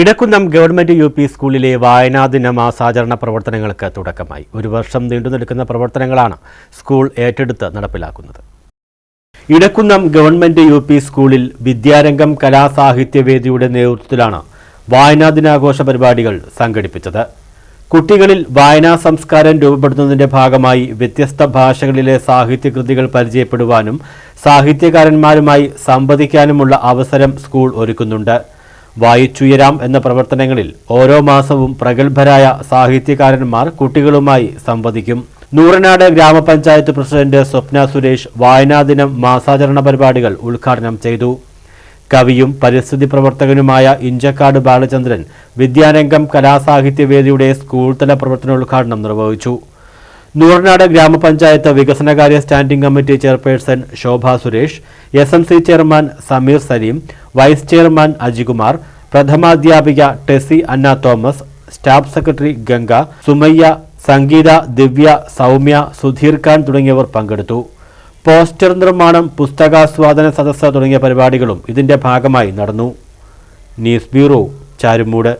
Edakkunnam government U P സ്കൂളിലെ വായനാ ദിന മാസാചരണ പ്രവർത്തനങ്ങൾക്ക് തുടക്കമായി. ഒരു വർഷം നീണ്ടു നിൽക്കുന്ന പ്രവർത്തനങ്ങളാണ് സ്കൂൾ ഏറ്റെടുത്ത് നടപ്പിലാക്കുന്നത്. ഇടക്കുന്നം ഗവൺമെന്റ് യു പി സ്കൂളിൽ വിദ്യാരംഗം കലാസാഹിത്യവേദിയുടെ നേതൃത്വത്തിലാണ് വായനാ ദിനാഘോഷ പരിപാടികൾ സംഘടിപ്പിച്ചത്. കുട്ടികളിൽ വായനാ സംസ്കാരം രൂപപ്പെടുത്തുന്നതിന്റെ ഭാഗമായി വ്യത്യസ്ത ഭാഷകളിലെ സാഹിത്യകൃതികൾ പരിചയപ്പെടുവാനും സാഹിത്യകാരന്മാരുമായി സംവദിക്കാനുമുള്ള അവസരം സ്കൂൾ ഒരുക്കുന്നുണ്ട്. വായിച്ചുയരാം എന്ന പ്രവർത്തനങ്ങളിൽ ഓരോ മാസവും പ്രഗത്ഭരായ സാഹിത്യകാരന്മാർ കുട്ടികളുമായി സംവദിക്കും. നൂറനാട് ഗ്രാമപഞ്ചായത്ത് പ്രസിഡന്റ് സ്വപ്ന സുരേഷ് വായനാദിനം മാസാചരണ പരിപാടികൾ ഉദ്ഘാടനം ചെയ്തു. കവിയും പരിസ്ഥിതി പ്രവർത്തകനുമായ ഇഞ്ചക്കാട് ബാലചന്ദ്രൻ വിദ്യാരംഗം കലാസാഹിത്യവേദിയുടെ സ്കൂൾ തല പ്രവർത്തനോദ്ഘാടനം നിർവഹിച്ചു. നൂറനാട് ഗ്രാമപഞ്ചായത്ത് വികസനകാര്യ standing committee chairperson Shobha Suresh S M C chairman Sameer Saleem vice chairman Ajikumar പ്രഥമാധ്യാപിക Tessy Anna Thomas staff secretary Ganga Sumayya Sangeetha Divya Soumya Sudheer Khan തുടങ്ങിയവർ പങ്കെടുത്തു. പോസ്റ്റർ നിർമ്മാണം പുസ്തകാസ്വാദന സദസ്സ് തുടങ്ങിയ പരിപാടികളും ഇതിന്റെ ഭാഗമായി നടന്നു. News bureau Charummood.